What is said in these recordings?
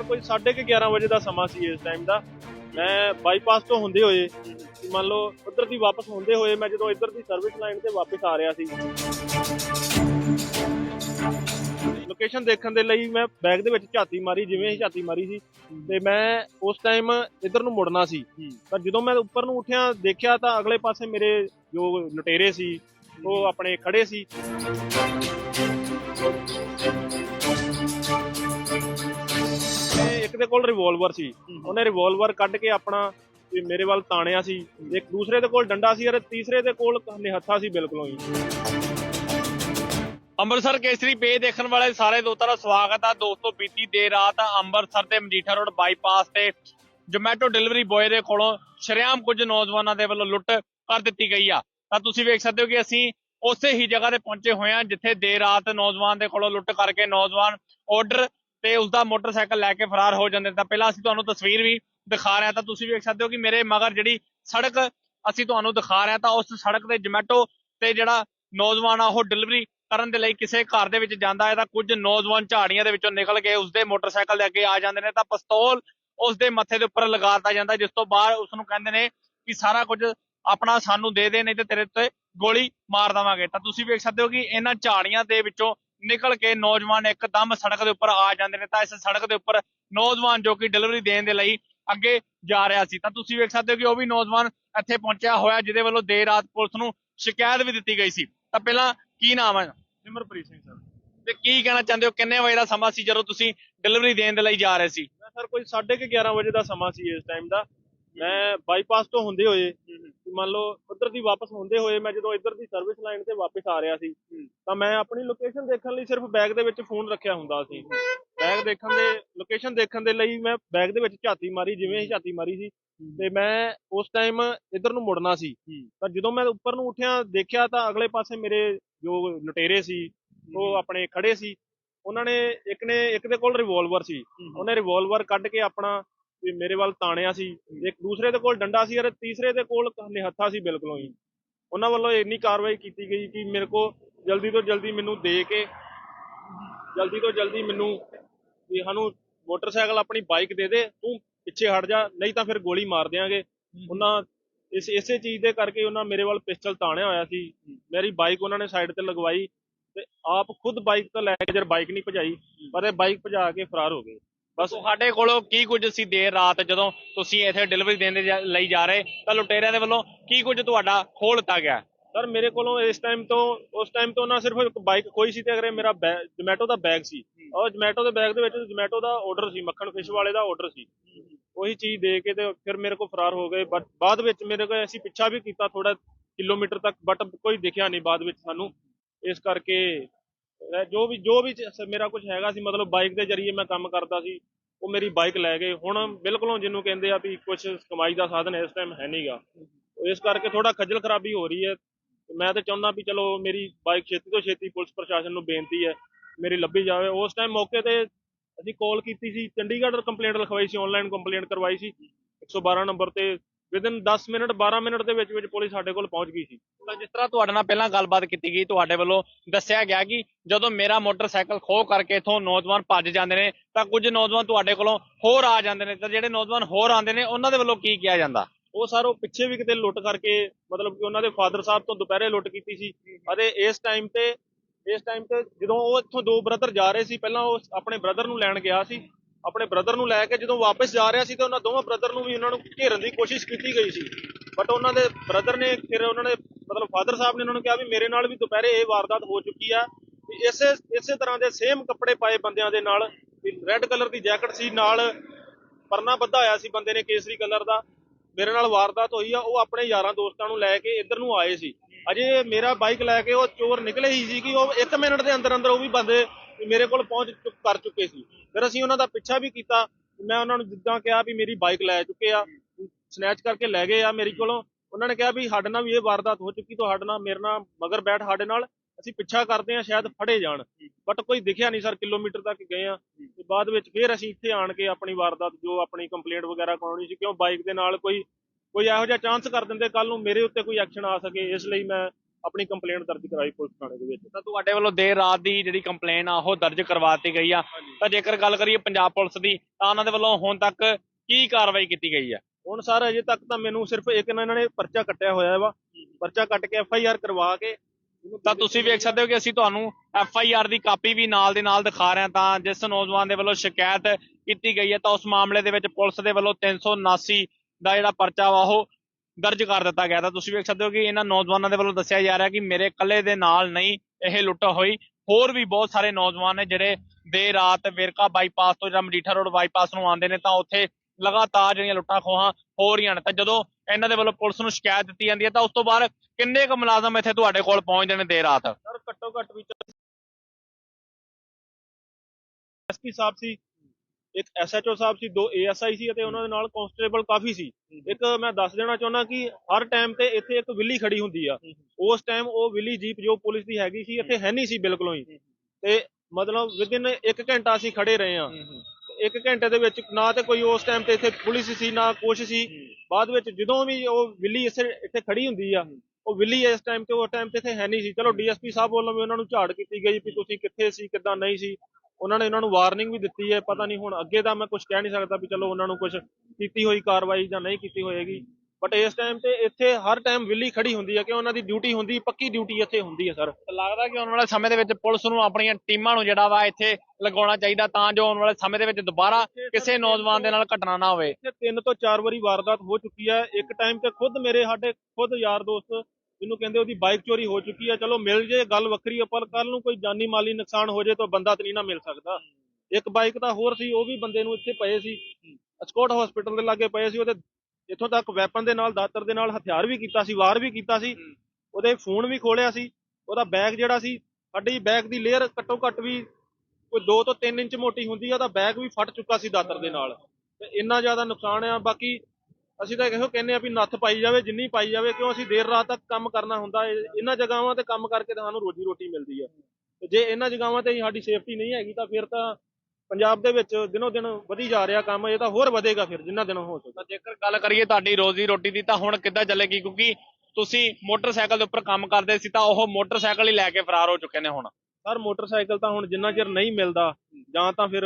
Sir ਕੋਈ 11:30 ਵਜੇ ਦਾ ਸਮਾਂ ਸੀ ਇਸ ਟਾਈਮ ਦਾ। ਮੈਂ ਬਾਈਪਾਸ ਤੋਂ ਹੁੰਦੇ ਹੋਏ, ਮੰਨ ਲਓ ਉਧਰ ਦੀ ਵਾਪਸ ਹੁੰਦੇ ਹੋਏ ਮੈਂ ਜਦੋਂ ਇੱਧਰ ਦੀ ਸਰਵਿਸ ਲਾਈਨ ਤੇ ਵਾਪਸ ਆ ਰਿਹਾ ਸੀ। ਲੋਕੇਸ਼ਨ ਦੇਖਣ ਦੇ ਲਈ ਮੈਂ ਬੈਗ ਦੇ ਵਿੱਚ ਝਾਤੀ ਮਾਰੀ, ਜਿਵੇਂ ਹੀ ਝਾਤੀ ਮਾਰੀ ਸੀ। ਤੇ ਮੈਂ ਉਸ ਟਾਈਮ ਇੱਧਰ ਨੂੰ ਮੁੜਨਾ ਸੀ। ਪਰ ਜਦੋਂ ਮੈਂ ਉੱਪਰ ਨੂੰ ਉੱਠਿਆ, ਦੇਖਿਆ ਤਾਂ ਅਗਲੇ ਪਾਸੇ ਮੇਰੇ ਜੋ ਲੁਟੇਰੇ ਸੀ, ਉਹ ਆਪਣੇ ਖੜੇ ਸੀ। ਦੇ ਕੋਲ ਰਿਵਾਲਵਰ ਸੀ। ਉਹਨੇ ਰਿਵਾਲਵਰ ਕੱਢ ਕੇ ਆਪਣਾ ਤੇ ਮੇਰੇ ਵੱਲ ਤਾਣਿਆ ਸੀ। ਇੱਕ ਦੂਸਰੇ ਦੇ ਕੋਲ ਡੰਡਾ ਸੀ ਅਤੇ ਤੀਸਰੇ ਦੇ ਕੋਲ ਨਿਹੱਥਾ ਸੀ ਬਿਲਕੁਲੋਂ ਹੀ। ਅੰਮ੍ਰਿਤਸਰ ਕੇਸਰੀ ਪੇ ਦੇਖਣ ਵਾਲੇ ਸਾਰੇ ਦੋਸਤਾਂ ਦਾ ਸਵਾਗਤ ਆ। ਦੋਸਤੋ ਬੀਤੀ ਦੇਰ ਰਾਤ ਅੰਮ੍ਰਿਤਸਰ ਤੇ ਮਜੀਠਾ ਰੋਡ ਬਾਈਪਾਸ ਤੇ ਜੋਮੈਟੋ ਡਿਲੀਵਰੀ ਬॉय ਦੇ ਕੋਲੋਂ ਸ਼ਰੇਆਮ ਕੁਝ ਨੌਜਵਾਨਾਂ ਦੇ ਵੱਲੋਂ ਲੁੱਟ ਕਰ ਦਿੱਤੀ ਗਈ ਆ। ਤਾਂ ਤੁਸੀਂ ਵੇਖ ਸਕਦੇ ਹੋ ਕਿ ਅਸੀਂ ਉਸੇ ਹੀ ਜਗ੍ਹਾ ਤੇ ਪਹੁੰਚੇ ਹੋਏ ਆ ਜਿੱਥੇ ਦੇਰ ਰਾਤ ਨੌਜਵਾਨ ਦੇ ਕੋਲੋਂ ਲੁੱਟ ਕਰਕੇ ਨੌਜਵਾਨ ਆਰਡਰ ਤੇ ਉਸਦਾ ਮੋਟਰਸਾਈਕਲ ਲੈ ਕੇ ਫਰਾਰ ਹੋ ਜਾਂਦੇ ਨੇ। ਤਾਂ ਪਹਿਲਾਂ ਅਸੀਂ ਤੁਹਾਨੂੰ ਤਸਵੀਰ ਵੀ ਦਿਖਾ ਰਹੇ ਹਾਂ। ਤਾਂ ਤੁਸੀਂ ਵੇਖ ਸਕਦੇ ਹੋ ਕਿ ਮੇਰੇ ਮਗਰ ਜਿਹੜੀ ਸੜਕ ਅਸੀਂ ਤੁਹਾਨੂੰ ਦਿਖਾ ਰਹੇ ਹਾਂ, ਤਾਂ ਉਸ ਸੜਕ ਤੇ ਜਮੈਟੋ ਤੇ ਜਿਹੜਾ ਨੌਜਵਾਨ ਆ, ਉਹ ਡਿਲੀਵਰੀ ਕਰਨ ਦੇ ਲਈ ਕਿਸੇ ਘਰ ਦੇ ਵਿੱਚ ਜਾਂਦਾ ਹੈ। ਤਾਂ ਕੁਝ ਨੌਜਵਾਨ ਝਾੜੀਆਂ ਦੇ ਵਿੱਚੋਂ ਨਿਕਲ ਕੇ ਉਸਦੇ ਮੋਟਰਸਾਈਕਲ ਦੇ ਅੱਗੇ ਆ ਜਾਂਦੇ ਨੇ। ਤਾਂ ਪਿਸਤੌਲ ਉਸਦੇ ਮੱਥੇ ਦੇ ਉੱਪਰ ਲਗਾ ਦਿੱਤਾ ਜਾਂਦਾ, ਜਿਸ ਤੋਂ ਬਾਅਦ ਉਸ ਨੂੰ ਕਹਿੰਦੇ ਨੇ ਕਿ ਸਾਰਾ ਕੁਝ ਆਪਣਾ ਸਾਨੂੰ ਦੇ ਦੇ, ਨਹੀਂ ਤੇ ਤੇਰੇ ਤੇ ਗੋਲੀ ਮਾਰ ਦੇਵਾਂਗੇ। ਤਾਂ ਤੁਸੀਂ ਵੇਖ ਸਕਦੇ ਹੋ ਕਿ ਇਹਨਾਂ ਝਾੜੀਆਂ ਦੇ ਵਿੱਚੋਂ ਨਿਕਲ ਕੇ ਨੌਜਵਾਨ ਇੱਕਦਮ ਸੜਕ ਦੇ ਉੱਪਰ ਆ ਜਾਂਦੇ ਨੇ ਤਾਂ ਇਸ ਸੜਕ ਦੇ ਉੱਪਰ ਨੌਜਵਾਨ ਜੋ ਕਿ ਡਿਲੀਵਰੀ ਦੇਣ ਦੇ ਲਈ ਅੱਗੇ ਜਾ ਰਿਹਾ ਸੀ। ਤਾਂ ਤੁਸੀਂ ਵੇਖ ਸਕਦੇ ਹੋ ਕਿ ਉਹ ਵੀ ਨੌਜਵਾਨ ਇੱਥੇ ਪਹੁੰਚਿਆ ਹੋਇਆ ਜਿਹਦੇ ਵੱਲੋਂ ਦੇਰ ਰਾਤ ਪੁਲਿਸ ਨੂੰ ਸ਼ਿਕਾਇਤ ਵੀ ਦਿੱਤੀ ਗਈ ਸੀ। ਤਾਂ ਪਹਿਲਾਂ ਕੀ ਨਾਮ ਹੈ? ਸਿਮਰਪ੍ਰੀਤ ਸਿੰਘ ਸਰ। ਤੇ ਕੀ ਕਹਿਣਾ ਚਾਹੁੰਦੇ ਹੋ? ਕਿੰਨੇ ਵਜੇ ਦਾ ਸਮਾਂ ਸੀ ਜਦੋਂ ਤੁਸੀਂ ਡਿਲੀਵਰੀ ਦੇਣ ਦੇ ਲਈ ਜਾ ਰਹੇ ਸੀ? ਸਰ ਕੋਈ 11:30 ਵਜੇ ਦਾ ਸਮਾਂ ਸੀ ਇਸ ਟਾਈਮ ਦਾ। ਮੈਂ ਬਾਈਪਾਸ ਤੋਂ ਹੁੰਦੇ ਹੋਏ ਮੰਨ ਲਓ ਉਧਰ ਦੀ ਵਾਪਸ ਹੁੰਦੇ ਹੋਏ ਮੈਂ ਜਦੋਂ ਇੱਧਰ ਦੀ ਸਰਵਿਸ ਲਾਈਨ ਤੇ ਵਾਪਸ ਆ ਰਿਹਾ ਸੀ ਤਾਂ ਮੈਂ ਆਪਣੀ ਲੋਕੇਸ਼ਨ ਦੇਖਣ ਲਈ ਸਿਰਫ ਬੈਗ ਦੇ ਵਿੱਚ ਫੋਨ ਰੱਖਿਆ ਹੁੰਦਾ ਸੀ। ਬੈਗ ਦੇਖਣ ਦੇ ਲੋਕੇਸ਼ਨ ਦੇਖਣ ਦੇ ਲਈ ਮੈਂ ਬੈਗ ਦੇ ਵਿੱਚ ਝਾਤੀ ਮਾਰੀ ਜਿਵੇਂ ਹੀ ਝਾਤੀ ਮਾਰੀ ਸੀ ਤੇ ਮੈਂ ਉਸ ਟਾਈਮ ਇੱਧਰ ਨੂੰ ਮੁੜਨਾ ਸੀ। ਪਰ ਜਦੋਂ ਮੈਂ ਉੱਪਰ ਨੂੰ ਉੱਠਿਆ ਦੇਖਿਆ ਤਾਂ ਅਗਲੇ ਪਾਸੇ ਮੇਰੇ ਜੋ ਲੁਟੇਰੇ ਸੀ ਉਹ ਆਪਣੇ ਖੜੇ ਸੀ। ਉਹਨਾਂ ਨੇ ਇੱਕ ਨੇ ਇੱਕ ਦੇ ਕੋਲ ਰਿਵਾਲਵਰ ਸੀ। ਉਹਨੇ ਰਿਵਾਲਵਰ ਕੱਢ ਕੇ ਆਪਣਾ ਵੀ ਮੇਰੇ ਵੱਲ ਤਾਣਿਆ ਸੀ। ਇੱਕ ਦੂਸਰੇ ਦੇ ਕੋਲ ਡੰਡਾ ਸੀ ਅਤੇ ਤੀਸਰੇ ਦੇ ਕੋਲ ਨਿਹੱਥਾ ਸੀ ਬਿਲਕੁਲੋਂ ਹੀ। ਉਹਨਾਂ ਵੱਲੋਂ ਇੰਨੀ ਕਾਰਵਾਈ ਕੀਤੀ ਗਈ ਕਿ ਮੇਰੇ ਕੋ ਜਲਦੀ ਤੋਂ ਜਲਦੀ ਮੈਨੂੰ ਦੇ ਕੇ, ਜਲਦੀ ਤੋਂ ਜਲਦੀ ਮੈਨੂੰ ਵੀ ਸਾਨੂੰ ਮੋਟਰਸਾਈਕਲ ਆਪਣੀ ਬਾਈਕ ਦੇ ਦੇ, ਤੂੰ ਪਿੱਛੇ ਹਟ ਜਾ, ਨਹੀਂ ਤਾਂ ਫਿਰ ਗੋਲੀ ਮਾਰ ਦਿਆਂਗੇ। ਉਹਨਾਂ ਇਸ, ਇਸੇ ਚੀਜ਼ ਦੇ ਕਰਕੇ ਉਹਨਾਂ ਮੇਰੇ ਵੱਲ ਪਿਸਟਲ ਤਾਣਿਆ ਹੋਇਆ ਸੀ। ਮੇਰੀ ਬਾਈਕ ਉਹਨਾਂ ਨੇ ਸਾਈਡ ਤੇ ਲਗਵਾਈ ਤੇ ਆਪ ਖੁਦ ਬਾਈਕ ਤੋਂ ਲੈ ਕੇ ਜਰ ਬਾਈਕ ਨਹੀਂ ਭਜਾਈ, ਪਰ ਇਹ ਬਾਈਕ ਭਜਾ ਕੇ ਫਰਾਰ ਹੋ ਗਏ। ਬਸ ਤੁਹਾਡੇ ਕੋਲੋਂ ਕੀ ਕੁਝ ਸੀ ਦੇਰ ਰਾਤ ਜਦੋਂ ਤੁਸੀਂ ਇੱਥੇ ਡਿਲੀਵਰੀ ਦੇਣ ਦੇ ਜਾ- ਲਈ ਜਾ ਰਹੇ ਤਾਂ ਲੁਟੇਰਿਆਂ ਦੇ ਵੱਲੋਂ ਕੀ ਕੁਝ ਤੁਹਾਡਾ ਖੋਹ ਲਿੱਤਾ ਗਿਆ? ਸਰ ਮੇਰੇ ਕੋਲੋਂ ਇਸ ਟਾਈਮ ਤੋਂ ਉਸ ਟਾਈਮ ਤੋਂ ਨਾ ਸਿਰਫ ਇੱਕ ਬਾਈਕ ਕੋਈ ਸੀ ਤੇ ਅਗਰੇ ਮੇਰਾ ਜੋਮੈਟੋ ਦਾ ਬੈਗ ਸੀ। ਉਹ ਜੋਮੈਟੋ ਦੇ ਬੈਗ ਦੇ ਵਿੱਚ ਜੋਮੈਟੋ ਦਾ ਆਰਡਰ ਸੀ ਮੱਖਣ ਫਿਸ਼ ਵਾਲੇ ਦਾ ਆਰਡਰ ਸੀ। ਉਹੀ ਚੀਜ਼ ਦੇ ਕੇ ਤੇ ਫਿਰ ਮੇਰੇ ਕੋਲ ਫਰਾਰ ਹੋ ਗਏ ਬਟ ਬਾਅਦ ਵਿੱਚ ਮੇਰੇ ਕੋਲ ਅਸੀਂ ਪਿੱਛਾ ਵੀ ਕੀਤਾ ਥੋੜਾ ਕਿਲੋਮੀਟਰ ਤੱਕ ਬਟ ਕੋਈ ਦਿਖਿਆ ਨਹੀਂ ਬਾਅਦ ਵਿੱਚ ਸਾਨੂੰ। ਇਸ ਕਰਕੇ ਜੋ ਵੀ ਜੋ ਵੀ ਮੇਰਾ ਕੁਝ ਹੈਗਾ ਸੀ, ਮਤਲਬ ਬਾਈਕ ਦੇ ਜ਼ਰੀਏ ਮੈਂ ਕੰਮ ਕਰਦਾ ਸੀ, ਉਹ ਮੇਰੀ ਬਾਈਕ ਲੈ ਗਏ। ਹੁਣ ਬਿਲਕੁਲੋਂ ਜਿਹਨੂੰ ਕਹਿੰਦੇ ਆ ਵੀ ਕੁਝ ਕਮਾਈ ਦਾ ਸਾਧਨ ਇਸ ਟਾਈਮ ਹੈ ਨਹੀਂਗਾ ਇਸ ਕਰਕੇ ਥੋੜਾ ਖੱਜਲ ਖਰਾਬੀ ਹੋ ਰਹੀ ਹੈ। ਮੈਂ ਤਾਂ ਚਾਹੁੰਦਾ ਵੀ ਚਲੋ ਮੇਰੀ ਬਾਈਕ ਛੇਤੀ ਤੋਂ ਛੇਤੀ ਪੁਲਿਸ ਪ੍ਰਸ਼ਾਸਨ ਨੂੰ ਬੇਨਤੀ ਹੈ, ਮੇਰੀ ਲੱਭੀ ਜਾਵੇ। ਉਸ ਟਾਈਮ ਮੌਕੇ ਤੇ ਅਸੀਂ ਕਾਲ ਕੀਤੀ ਸੀ, ਚੰਡੀਗੜ੍ਹ ਕੰਪਲੇਂਟ ਲਿਖਵਾਈ ਸੀ ਆਨਲਾਈਨ ਕੰਪਲੇਂਟ ਕਰਵਾਈ ਸੀ। 112 ਨੰਬਰ ਤੇ ਵਿਦਨ 10 ਮਿੰਟ 12 ਮਿੰਟ ਦੇ ਵਿੱਚ ਵਿੱਚ ਪੁਲਿਸ ਸਾਡੇ ਕੋਲ ਪਹੁੰਚ ਗਈ ਸੀ। ਤਾਂ ਜਿਸ ਤਰ੍ਹਾਂ ਤੁਹਾਡੇ ਨਾਲ ਪਹਿਲਾਂ ਗੱਲਬਾਤ ਕੀਤੀ ਗਈ ਤੁਹਾਡੇ ਵੱਲੋਂ ਦੱਸਿਆ ਗਿਆ ਕਿ ਜਦੋਂ ਮੇਰਾ ਮੋਟਰਸਾਈਕਲ ਖੋਹ ਕਰਕੇ ਇਥੋਂ ਨੌਜਵਾਨ ਭੱਜ ਜਾਂਦੇ ਨੇ ਤਾਂ ਕੁਝ ਨੌਜਵਾਨ ਤੁਹਾਡੇ ਕੋਲੋਂ ਹੋਰ ਆ ਜਾਂਦੇ ਨੇ। ਤਾਂ ਜਿਹੜੇ ਨੌਜਵਾਨ ਹੋਰ ਆਉਂਦੇ ਨੇ ਉਹਨਾਂ ਦੇ ਵੱਲੋਂ ਕੀ ਕਿਹਾ ਜਾਂਦਾ? ਉਹ ਸਰ ਉਹ ਪਿੱਛੇ ਵੀ ਕਿਤੇ ਲੁੱਟ ਕਰਕੇ ਮਤਲਬ ਕਿ ਉਹਨਾਂ ਦੇ ਫਾਦਰ ਸਾਹਿਬ ਤੋਂ ਦੁਪਹਿਰੇ ਲੁੱਟ ਕੀਤੀ ਸੀ। ਅਤੇ ਇਸ ਟਾਈਮ ਤੇ ਇਸ ਟਾਈਮ ਤੇ ਜਦੋਂ ਉਹ ਇੱਥੋਂ ਦੋ ਬ੍ਰਦਰ ਜਾ ਰਹੇ ਸੀ ਪਹਿਲਾਂ ਉਹ ਆਪਣੇ ਬ੍ਰਦਰ ਨੂੰ ਲੈਣ ਗਿਆ ਸੀ ਆਪਣੇ ਬ੍ਰਦਰ ਨੂੰ ਲੈ ਕੇ ਜਦੋਂ ਵਾਪਸ ਜਾ ਰਿਹਾ ਸੀ ਤਾਂ ਉਹਨਾਂ ਦੋਵਾਂ ਬ੍ਰਦਰ ਨੂੰ ਵੀ ਉਹਨਾਂ ਨੂੰ ਘੇਰਨ ਦੀ ਕੋਸ਼ਿਸ਼ ਕੀਤੀ ਗਈ ਸੀ। ਬਟ ਉਹਨਾਂ ਦੇ ਬ੍ਰਦਰ ਨੇ ਫਿਰ ਉਹਨਾਂ ਨੇ, ਮਤਲਬ ਫਾਦਰ ਸਾਹਿਬ ਨੇ ਉਹਨਾਂ ਨੂੰ ਕਿਹਾ ਵੀ ਮੇਰੇ ਨਾਲ ਵੀ ਦੁਪਹਿਰੇ ਇਹ ਵਾਰਦਾਤ ਹੋ ਚੁੱਕੀ ਆ। ਵੀ ਇਸੇ ਇਸੇ ਤਰ੍ਹਾਂ ਦੇ ਸੇਮ ਕੱਪੜੇ ਪਾਏ ਬੰਦਿਆਂ ਦੇ ਨਾਲ, ਵੀ ਰੈੱਡ ਕਲਰ ਦੀ ਜੈਕਟ ਸੀ, ਨਾਲ ਪਰਨਾ ਬੱਧਾ ਹੋਇਆ ਸੀ ਬੰਦੇ ਨੇ ਕੇਸਰੀ ਕਲਰ ਦਾ। ਮੇਰੇ ਨਾਲ ਵਾਰਦਾਤ ਹੋਈ ਆ, ਉਹ ਆਪਣੇ ਯਾਰਾਂ ਦੋਸਤਾਂ ਨੂੰ ਲੈ ਕੇ ਇੱਧਰ ਨੂੰ ਆਏ ਸੀ। ਅਜੇ ਮੇਰਾ ਬਾਈਕ ਲੈ ਕੇ ਉਹ ਚੋਰ ਨਿਕਲੇ ਹੀ ਸੀ ਕਿ ਉਹ 1 ਮਿੰਟ ਦੇ ਅੰਦਰ ਅੰਦਰ ਉਹ ਵੀ ਬੰਦੇ ਮੇਰੇ ਕੋਲ ਪਹੁੰਚ ਚੁੱਕ, ਕਰ ਚੁੱਕੇ ਸੀ। ਫਿਰ ਅਸੀਂ ਉਹਨਾਂ ਦਾ ਪਿੱਛਾ ਵੀ ਕੀਤਾ। ਮੈਂ ਉਹਨਾਂ ਨੂੰ ਜਿੱਦਾਂ ਕਿਹਾ ਵੀ ਮੇਰੀ ਬਾਈਕ ਲੈ ਚੁੱਕੇ ਆ। ਸਨੈਚ ਕਰਕੇ ਲੈ ਗਏ ਆ ਮੇਰੀ ਕੋਲੋਂ। ਉਹਨਾਂ ਨੇ ਕਿਹਾ ਵੀ ਸਾਡੇ ਨਾਲ ਵੀ ਇਹ ਵਾਰਦਾਤ ਹੋ ਚੁੱਕੀ ਤੁਹਾਡੇ ਨਾਲ, ਮੇਰੇ ਨਾਲ ਮਗਰ ਬੈਠ ਸਾਡੇ ਨਾਲ। ਅਸੀਂ ਪਿੱਛਾ ਕਰਦੇ ਆ, ਸ਼ਾਇਦ ਫੜੇ ਜਾਣ। ਬਟ ਕੋਈ ਦਿਖਿਆ ਨਹੀਂ ਸਰ ਕਿਲੋਮੀਟਰ ਤੱਕ ਗਏ ਆ। ਤੇ ਬਾਅਦ ਵਿੱਚ ਫਿਰ ਅਸੀਂ ਇੱਥੇ ਆਣ ਕੇ ਆਪਣੀ ਵਾਰਦਾਤ, ਜੋ ਆਪਣੀ ਕੰਪਲੇਂਟ ਵਗੈਰਾ ਕਰਾਉਣੀ ਸੀ, ਕਿਉਂ ਬਾਈਕ ਦੇ ਨਾਲ ਕੋਈ ਕੋਈ ਇਹੋ ਜਿਹਾ ਚਾਂਸ ਕਰ ਦਿੰਦੇ ਕੱਲ ਨੂੰ ਮੇਰੇ ਉੱਤੇ ਕੋਈ ਐਕਸ਼ਨ ਆ ਸਕੇ, ਇਸ ਲਈ ਮੈਂ ਆਪਣੀ ਕੰਪਲੇਂਟ ਦਰਜ ਕਰਾਈ ਪੁਲਿਸ ਥਾਣੇ ਦੇ ਵਿੱਚ। ਤਾਂ ਤੁਹਾਡੇ ਵੱਲੋਂ ਦੇਰ ਰਾਤ ਦੀ ਜਿਹੜੀ ਕੰਪਲੇਨ ਆ ਉਹ ਦਰਜ ਕਰਵਾਤੀ ਗਈ ਆ। ਤਾਂ ਜੇਕਰ ਗੱਲ ਕਰੀਏ ਪੰਜਾਬ ਪੁਲਿਸ ਦੀ ਤਾਂ ਉਹਨਾਂ ਦੇ ਵੱਲੋਂ ਹੁਣ ਤੱਕ ਕੀ ਕਾਰਵਾਈ ਕੀਤੀ ਗਈ ਆ? ਹੁਣ ਸਰ ਅਜੇ ਤੱਕ ਤਾਂ ਮੈਨੂੰ ਸਿਰਫ ਇੱਕ ਇਹਨਾਂ ਨੇ ਪਰਚਾ ਕੱਟਿਆ ਹੋਇਆ ਵਾ। ਪਰਚਾ ਕੱਟ ਕੇ ਐਫ ਆਈ ਆਰ ਕਰਵਾ ਕੇ ਤਾਂ ਤੁਸੀਂ ਵੇਖ ਸਕਦੇ ਹੋ ਕਿ ਅਸੀਂ ਤੁਹਾਨੂੰ ਐਫ ਆਈ ਆਰ ਦੀ ਕਾਪੀ ਵੀ ਨਾਲ ਦੇ ਨਾਲ ਦਿਖਾ ਰਹੇ ਹਾਂ। ਤਾਂ ਜਿਸ ਨੌਜਵਾਨ ਦੇ ਵੱਲੋਂ ਸ਼ਿਕਾਇਤ ਕੀਤੀ ਗਈ ਹੈ ਤਾਂ ਉਸ ਮਾਮਲੇ ਦੇ ਵਿੱਚ ਪੁਲਿਸ ਦੇ ਵੱਲੋਂ 379 ਦਾ ਜਿਹੜਾ ਪਰਚਾ ਵਾ ਉਹ ਦਰਜ ਕਰ ਦਿੱਤਾ ਗਿਆ ਤਾਂ ਤੁਸੀਂ ਵੇਖ ਸਕਦੇ ਹੋ ਕਿ ਇਹਨਾਂ ਨੌਜਵਾਨਾਂ ਦੇ ਵੱਲੋਂ ਦੱਸਿਆ ਜਾ ਰਿਹਾ ਕਿ ਮੇਰੇ ਇਕੱਲੇ ਦੇ ਨਾਲ ਨਹੀਂ ਇਹ ਲੁੱਟ ਹੋਈ। ਹੋਰ ਵੀ ਬਹੁਤ ਸਾਰੇ ਨੌਜਵਾਨ ਨੇ ਜਿਹੜੇ ਦੇਰ ਰਾਤ ਵੇਰਕਾ ਬਾਈਪਾਸ ਤੋਂ ਜਾਂ ਮਜੀਠਾ ਰੋਡ ਬਾਈਪਾਸ ਨੂੰ ਆਉਂਦੇ ਨੇ ਤਾਂ ਉੱਥੇ ਲਗਾਤਾਰ ਜਿਹੜੀਆਂ ਲੁੱਟਾਂ ਖੋਹਾਂ ਹੋ ਰਹੀਆਂ ਨੇ। ਤਾਂ ਜਦੋਂ ਇਹਨਾਂ ਦੇ ਵੱਲੋਂ ਪੁਲਿਸ ਨੂੰ ਸ਼ਿਕਾਇਤ ਦਿੱਤੀ ਜਾਂਦੀ ਹੈ ਤਾਂ ਉਸ ਤੋਂ ਬਾਅਦ ਕਿੰਨੇ ਕੁ ਮੁਲਾਜ਼ਮ ਇੱਥੇ ਤੁਹਾਡੇ ਕੋਲ ਪਹੁੰਚਦੇ ਨੇ ਦੇਰ ਰਾਤ? ਸਰ, ਘੱਟੋ ਘੱਟ ਵਿੱਚ ਐਸਪੀ ਸਾਹਿਬ ਸੀ ਇੱਕ ਐਸਐਚਓ ਸਾਹਿਬ ਸੀ ਦੋ ਏਐਸਆਈ ਸੀ ਅਤੇ ਉਹਨਾਂ ਦੇ ਨਾਲ ਕਾਂਸਟੇਬਲ ਕਾਫੀ ਸੀ। ਇੱਕ ਮੈਂ ਦੱਸ ਦੇਣਾ ਚਾਹੁੰਦਾ ਕਿ ਹਰ ਟਾਈਮ ਤੇ ਇੱਥੇ ਇੱਕ ਵਿਲੀ ਖੜੀ ਹੁੰਦੀ ਆ। ਉਸ ਟਾਈਮ ਉਹ ਵਿਲੀ ਜੀਪ ਜੋ ਪੁਲਿਸ ਦੀ ਹੈਗੀ ਸੀ ਇੱਥੇ ਹੈ। ਨਹੀਂ ਸੀ ਬਿਲਕੁਲੋਂ ਹੀ। ਤੇ ਮਤਲਬ ਵਿਦਿਨ 1 ਘੰਟਾ ਅਸੀਂ ਖੜੇ ਰਹੇ ਆ ਇੱਕ ਘੰਟੇ ਦੇ ਵਿੱਚ ਨਾ ਤੇ ਕੋਈ ਉਸ ਟਾਈਮ ਤੇ ਇੱਥੇ ਪੁਲਿਸ ਸੀ ਨਾ ਕੁਛ ਸੀ। ਬਾਅਦ ਵਿੱਚ ਜਦੋਂ ਵੀ ਉਹ ਵਿਲੀ ਇੱਥੇ ਇੱਥੇ ਖੜੀ ਹੁੰਦੀ ਆ ਉਹ ਵਿਲੀ ਇਸ ਟਾਈਮ ਤੇ ਉਹ ਟਾਈਮ ਤੇ ਇੱਥੇ ਹੈ ਨਹੀਂ ਸੀ। ਚਲੋ ਡੀਐਸਪੀ ਸਾਹਿਬ ਵੱਲੋਂ ਵੀ ਉਹਨਾਂ ਨੂੰ ਝਾੜ ਕੀਤੀ ਗਈ ਵੀ ਤੁਸੀਂ ਕਿੱਥੇ ਸੀ ਕਿੱਦਾਂ ਨਹੀਂ ਸੀ। ਉਹਨਾਂ ਨੇ ਇਹਨਾਂ ਨੂੰ ਵਾਰਨਿੰਗ ਵੀ ਦਿੱਤੀ ਹੈ ਪਤਾ ਨਹੀਂ ਹੁਣ ਅੱਗੇ ਦਾ ਮੈਂ ਕੁਝ ਕਹਿ ਨਹੀਂ ਸਕਦਾ ਵੀ ਚਲੋ ਉਹਨਾਂ ਨੂੰ ਕੁਝ ਕੀਤੀ ਹੋਈ ਕਾਰਵਾਈ ਜਾਂ ਨਹੀਂ ਕੀਤੀ ਹੋਏਗੀ। ਬਟ ਇਸ ਟਾਈਮ ਤੇ ਇੱਥੇ ਹਰ ਟਾਈਮ ਵਿਲੀ ਖੜੀ ਹੁੰਦੀ ਹੈ ਕਿ ਉਹਨਾਂ ਦੀ ਡਿਊਟੀ ਹੁੰਦੀ ਪੱਕੀ ਡਿਊਟੀ ਇੱਥੇ ਹੁੰਦੀ ਹੈ ਸਰ ਲੱਗਦਾ ਕਿ ਆਉਣ ਵਾਲੇ ਸਮੇਂ ਦੇ ਵਿੱਚ ਪੁਲਿਸ ਨੂੰ ਆਪਣੀਆਂ ਟੀਮਾਂ ਨੂੰ ਜਿਹੜਾ ਵਾ ਇੱਥੇ ਲਗਾਉਣਾ ਚਾਹੀਦਾ ਤਾਂ ਜੋ ਆਉਣ ਵਾਲੇ ਸਮੇਂ ਦੇ ਵਿੱਚ ਦੁਬਾਰਾ ਕਿਸੇ ਨੌਜਵਾਨ ਦੇ ਨਾਲ ਘਟਨਾ ਨਾ ਹੋਵੇ। ਤਿੰਨ ਤੋਂ ਚਾਰ ਵਾਰੀ ਵਾਰਦਾਤ ਹੋ ਚੁੱਕੀ ਹੈ। ਇੱਕ ਟਾਈਮ ਤੇ ਖੁਦ ਮੇਰੇ ਸਾਡੇ ਖੁਦ ਯਾਰ ਦੋਸਤ ਜਿਹਨੂੰ ਕਹਿੰਦੇ ਉਹਦੀ ਬਾਈਕ ਚੋਰੀ ਹੋ ਚੁੱਕੀ ਹੈ ਚਲੋ ਮਿਲ ਜੇ ਗੱਲ ਵੱਖਰੀ ਹੈ ਪਰ ਕੱਲ ਨੂੰ ਕੋਈ ਜਾਨੀ ਮਾਲੀ ਨੁਕਸਾਨ ਹੋ ਜੇ ਤਾਂ ਬੰਦਾ ਤਾਂ ਨਹੀਂ ਨਾ ਮਿਲ ਸਕਦਾ। ਇੱਕ ਬਾਈਕ ਤਾਂ ਹੋਰ ਸੀ ਉਹ ਵੀ ਬੰਦੇ ਨੂੰ ਇੱਥੇ ਪਏ ਸੀ। ਸਕੋਟ ਹਸਪੀਟਲ ਦੇ ਲਾਗੇ ਪਏ ਸੀ ਉਹਦੇ ਇੱਥੋਂ ਤੱਕ ਵੈਪਨ ਦੇ ਨਾਲ ਦਾਤਰ ਦੇ ਨਾਲ ਹਥਿਆਰ ਵੀ ਕੀਤਾ ਸੀ ਵਾਰ ਵੀ ਕੀਤਾ ਸੀ। ਉਹਦੇ ਫੋਨ ਵੀ ਖੋਲਿਆ ਸੀ ਉਹਦਾ ਬੈਗ ਜਿਹੜਾ ਸੀ ਸਾਡੀ ਬੈਗ ਦੀ ਲੇਅਰ ਘੱਟੋ ਘੱਟ ਵੀ ਕੋਈ 2 ਤੋਂ 3 ਇੰਚ ਮੋਟੀ ਹੁੰਦੀ ਆ ਉਹਦਾ ਬੈਗ ਵੀ ਫਟ ਚੁੱਕਾ ਸੀ ਦਾਤਰ ਦੇ ਨਾਲ। ਤੇ ਇੰਨਾ ਜ਼ਿਆਦਾ ਨੁਕਸਾਨ ਆ ਬਾਕੀ ਅਸੀਂ ਤਾਂ ਇਹੋ ਕਹਿੰਦੇ ਆ ਵੀ ਨੱਥ ਪਾਈ ਜਾਵੇ ਜਿੰਨੀ ਪਾਈ ਜਾਵੇ ਕਿਉਂ ਅਸੀਂ ਦੇਰ ਰਾਤ ਤੱਕ ਕੰਮ ਕਰਨਾ ਹੁੰਦਾ ਹੈ। ਇਹਨਾਂ ਜਗ੍ਹਾਵਾਂ ਤੇ ਕੰਮ ਕਰਕੇ ਤਾਂ ਸਾਨੂੰ ਰੋਜੀ ਰੋਟੀ ਮਿਲਦੀ ਆ ਤੇ ਜੇ ਇਹਨਾਂ ਜਗ੍ਹਾਵਾਂ ਤੇ ਸਾਡੀ ਸੇਫਟੀ ਨਹੀਂ ਹੈਗੀ ਤਾਂ ਫਿਰ ਤਾਂ ਪੰਜਾਬ ਦੇ ਵਿੱਚ ਦਿਨੋ ਦਿਨ ਵਧੀ ਜਾ ਰਿਹਾ ਕੰਮ ਇਹ ਤਾਂ ਹੋਰ ਵਧੇਗਾ ਫਿਰ ਜਿੰਨਾ ਦਿਨ ਹੋ ਸਕਦਾ ਤਾਂ ਜੇਕਰ ਗੱਲ ਕਰੀਏ ਤੁਹਾਡੀ ਰੋਜ਼ੀ ਰੋਟੀ ਦੀ ਤਾਂ ਹੁਣ ਕਿੱਦਾਂ ਚੱਲੇਗੀ? ਕਿਉਂਕਿ ਤੁਸੀਂ ਮੋਟਰਸਾਈਕਲ ਦੇ ਉੱਪਰ ਕੰਮ ਕਰਦੇ ਸੀ ਤਾਂ ਉਹ ਮੋਟਰਸਾਈਕਲ ਹੀ ਲੈ ਕੇ ਫਰਾਰ ਹੋ ਚੁੱਕੇ ਨੇ ਹੁਣ। ਸਰ ਮੋਟਰਸਾਈਕਲ ਤਾਂ ਹੁਣ ਜਿੰਨਾ ਚਿਰ ਨਹੀਂ ਮਿਲਦਾ ਜਾਂ ਤਾਂ ਫਿਰ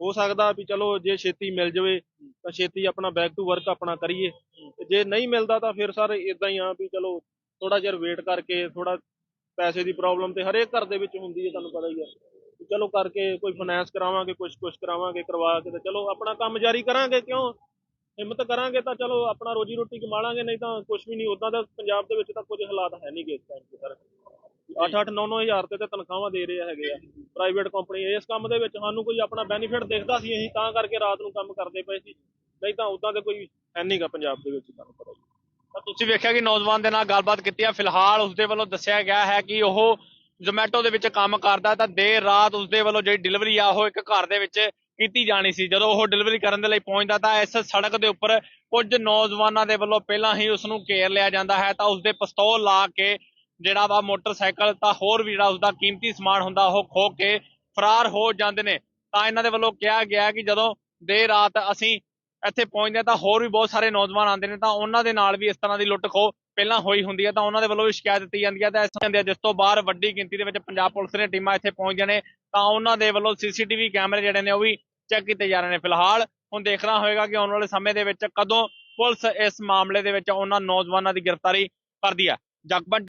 ਹੋ ਸਕਦਾ ਵੀ ਚਲੋ ਜੇ ਛੇਤੀ ਮਿਲ ਜਾਵੇ ਤਾਂ ਛੇਤੀ ਆਪਣਾ ਬੈਕ ਟੂ ਵਰਕ ਆਪਣਾ ਕਰੀਏ। ਤੇ ਜੇ ਨਹੀਂ ਮਿਲਦਾ ਤਾਂ ਫਿਰ ਸਰ ਇਦਾਂ ਹੀ ਆ ਵੀ ਚਲੋ ਥੋੜਾ ਜਿਹਾ ਵੇਟ ਕਰਕੇ ਥੋੜਾ ਪੈਸੇ ਦੀ ਪ੍ਰੋਬਲਮ ਤੇ ਹਰੇਕ ਘਰ ਦੇ ਵਿੱਚ ਹੁੰਦੀ ਹੈ, ਤੁਹਾਨੂੰ ਪਤਾ ਹੀ ਹੈ ਚਲੋ ਕਰਕੇ ਕੋਈ ਫਾਈਨੈਂਸ ਕਰਾਵਾਂਗੇ ਕੁਝ ਕੁਝ ਕਰਾਵਾਂਗੇ, ਕਰਵਾ ਕੇ ਤੇ ਚਲੋ ਆਪਣਾ ਕੰਮ ਜਾਰੀ ਕਰਾਂਗੇ ਕਿਉਂ? ਹਿੰਮਤ ਕਰਾਂਗੇ ਤਾਂ ਚਲੋ ਆਪਣਾ ਰੋਜੀ ਰੋਟੀ ਕਮਾ ਲਾਂਗੇ, ਨਹੀਂ ਤਾਂ ਕੁਝ ਵੀ ਨਹੀਂ ਉਦਾਂ ਦਾ ਪੰਜਾਬ ਦੇ ਵਿੱਚ ਤਾਂ ਕੁਝ ਹਾਲਾਤ ਹੈ ਨਹੀਂ ਗੇ ਇਸ ਟਾਈਮ ਤੇ ਸਰ 8-8 9-9 ਹਜ਼ਾਰ ਤੇ ਤਨਖਾਹਾਂ ਦੇ ਰਹੇ ਹੈਗੇ ਆ ਪ੍ਰਾਈਵੇਟ ਕੰਪਨੀ ਇਸ ਕੰਮ ਦੇ ਵਿੱਚ ਸਾਨੂੰ ਕੋਈ ਆਪਣਾ ਬੈਨੀਫਿਟ ਦਿਖਦਾ ਸੀ ਅਸੀਂ ਤਾਂ ਕਰਕੇ ਰਾਤ ਨੂੰ ਕੰਮ ਕਰਦੇ ਪਏ ਸੀ। ਨਹੀਂ ਤਾਂ ਉਦਾਂ ਦੇ ਕੋਈ ਹੈ ਨਹੀਂਗਾ ਪੰਜਾਬ ਦੇ ਵਿੱਚ ਤੁਹਾਨੂੰ ਪਤਾ ਹੀ ਤਾਂ ਤੁਸੀਂ ਵੇਖਿਆ ਕਿ ਨੌਜਵਾਨ ਦੇ ਨਾਲ ਗੱਲਬਾਤ ਕੀਤੀ ਆ। ਫਿਲਹਾਲ ਉਸਦੇ ਵੱਲੋਂ ਦੱਸਿਆ ਗਿਆ ਹੈ ਕਿ ਉਹ ਜ਼ੋਮੈਟੋ ਦੇ ਵਿੱਚ ਕੰਮ ਕਰਦਾ ਤਾਂ ਦੇਰ ਰਾਤ ਉਸਦੇ ਵੱਲੋਂ ਜਿਹੜੀ ਡਿਲੀਵਰੀ ਆ, ਉਹ ਇੱਕ ਘਰ ਦੇ ਵਿੱਚ ਕੀਤੀ ਜਾਣੀ ਸੀ। ਜਦੋਂ ਉਹ ਡਿਲੀਵਰੀ ਕਰਨ ਦੇ ਲਈ ਪਹੁੰਚਦਾ ਤਾਂ ਇਸ ਸੜਕ ਦੇ ਉੱਪਰ ਕੁਝ ਨੌਜਵਾਨਾਂ ਦੇ ਵੱਲੋਂ ਪਹਿਲਾਂ ਹੀ ਉਸ ਨੂੰ ਘੇਰ ਲਿਆ ਜਾਂਦਾ ਹੈ। ਤਾਂ ਉਸਦੇ ਪਿਸਤੌਲ ਲਾ ਕੇ ਜਿਹੜਾ ਵਾ ਮੋਟਰਸਾਈਕਲ ਤਾਂ ਹੋਰ ਵੀ ਜਿਹੜਾ ਉਸਦਾ ਕੀਮਤੀ ਸਮਾਨ ਹੁੰਦਾ ਉਹ ਖੋ ਕੇ ਫਰਾਰ ਹੋ ਜਾਂਦੇ ਨੇ। ਤਾਂ ਇਹਨਾਂ ਦੇ ਵੱਲੋਂ ਕਿਹਾ ਗਿਆ ਕਿ ਜਦੋਂ ਦੇਰ ਰਾਤ ਅਸੀਂ ਇੱਥੇ ਪਹੁੰਚਦੇ ਹਾਂ ਤਾਂ ਹੋਰ ਵੀ ਬਹੁਤ ਸਾਰੇ ਨੌਜਵਾਨ ਆਉਂਦੇ ਨੇ ਤਾਂ ਉਹਨਾਂ ਦੇ ਨਾਲ ਵੀ ਇਸ ਤਰ੍ਹਾਂ ਦੀ ਲੁੱਟ ਖੋ ਪਹਿਲਾਂ ਹੋਈ ਹੁੰਦੀ ਹੈ ਤਾਂ ਉਹਨਾਂ ਦੇ ਵੱਲੋਂ ਵੀ ਸ਼ਿਕਾਇਤ ਦਿੱਤੀ ਜਾਂਦੀ ਹੈ ਤਾਂ ਇਸ ਤਰ੍ਹਾਂ ਜਿਸ ਤੋਂ ਬਾਅਦ ਵੱਡੀ ਗਿਣਤੀ ਦੇ ਵਿੱਚ ਪੰਜਾਬ ਪੁਲਿਸ ਦੀਆਂ ਟੀਮਾਂ ਇੱਥੇ ਪਹੁੰਚਦੀਆਂ ਨੇ ਤਾਂ ਉਹਨਾਂ ਦੇ ਵੱਲੋਂ ਸੀਸੀਟੀਵੀ ਕੈਮਰੇ ਜਿਹੜੇ ਨੇ ਉਹ ਵੀ ਚੈੱਕ ਕੀਤੇ ਜਾ ਰਹੇ ਨੇ। ਫਿਲਹਾਲ ਹੁਣ ਦੇਖਣਾ ਹੋਏਗਾ ਕਿ ਆਉਣ ਵਾਲੇ ਸਮੇਂ ਦੇ ਵਿੱਚ ਕਦੋਂ ਪੁਲਿਸ ਇਸ ਮਾਮਲੇ ਦੇ ਵਿੱਚ ਉਹਨਾਂ ਨੌਜਵਾਨਾਂ ਦੀ ਗ੍ਰਿਫਤਾਰੀ ਕਰਦੀ ਹੈ। ਜਗਬੰਦ